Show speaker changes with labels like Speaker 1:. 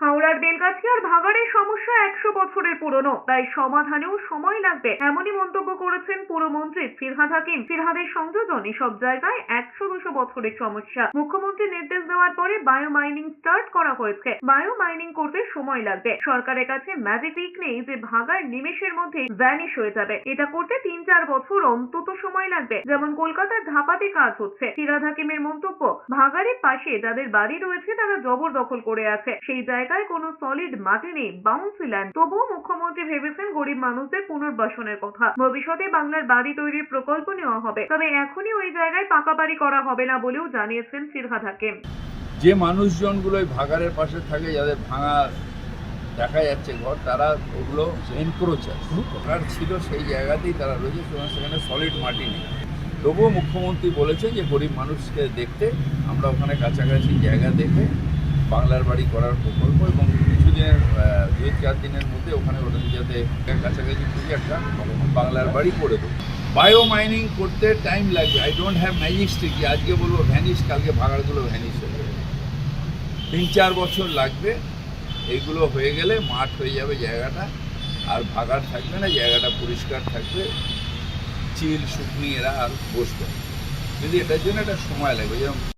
Speaker 1: হাওড়ার বেলগাছিয়ার ভাগাড়ের সমস্যা একশো বছরের পুরনো, তাই সমাধানেও সময় লাগবে, এমনই মন্তব্য করেছেন পুরমন্ত্রী ফিরহাদ হাকিম। ফিরহাদের সংযোজন এসব জায়গায় একশো দুশো বছরের সমস্যা। মুখ্যমন্ত্রী নির্দেশ দেওয়ার পরে বায়ো মাইনিং স্টার্ট করা হয়েছে। বায়ো মাইনিং করতে সময় লাগবে। সরকারের কাছে ম্যাজিক ট্রিক নেই যে ভাগাড় নিমেষের মধ্যে ভ্যানিশ হয়ে যাবে। এটা করতে তিন চার বছর অন্তত সময় লাগবে। যেমন কলকাতার ধাপাতে কাজ হচ্ছে। ফিরহাদ হাকিমের মন্তব্য, ভাগাড়ের পাশে যাদের বাড়ি রয়েছে তারা জবরদখল করে আছে। সেই জায়গায় কোনো সলিড মাটি নেই বাউন্সি ল্যান্ড তবুও মুখ্যমন্ত্রী ভেবেছেন গরিব মানুষদের পুনর্বাসনের কথা। ভবিষ্যতে বাংলার বাড়ি তৈরির প্রকল্প নেওয়া হবে। তবে এখনই ওই জায়গায় পাকা বাড়ি করা হবে না বলেও জানিয়েছেন ফিরহাদ হাকিম
Speaker 2: যে মানুষজনগুলো ওই ভাগাড়ের পাশে থাকে, যাদের ভাঙা দেখা যাচ্ছে ঘর, তারা ওগুলো এনক্রোচার ভাগাড় ছিল সেই জায়গাতেই তারা রয়েছে সেখানে সলিড মাটি নেই। তবুও মুখ্যমন্ত্রী বলেছেন যে গরিব মানুষকে দেখতে, আমরা ওখানে কাছাকাছি জায়গা দেখে বাংলার বাড়ি করার প্রকল্প এবং কিছুদিনের দুই চার দিনের মধ্যে ওখানে ওদের যাতে কাছাকাছি খুঁজে একটা বাংলার বাড়ি করে দেবো। বায়ো মাইনিং করতে টাইম লাগবে। I don't have magic stick আজকে বলব ভ্যানিশ কালকে ভাগাড়গুলো ভ্যানিশ হয়ে যাবে। তিন চার বছর লাগবে। এইগুলো হয়ে গেলে মাঠ হয়ে যাবে জায়গাটা। আর ভাগাড় থাকবে না, জায়গাটা পরিষ্কার থাকবে। চিল, শুকনি এরা আর বসবে। কিন্তু এটার জন্য একটা সময় লাগবে, যেরকম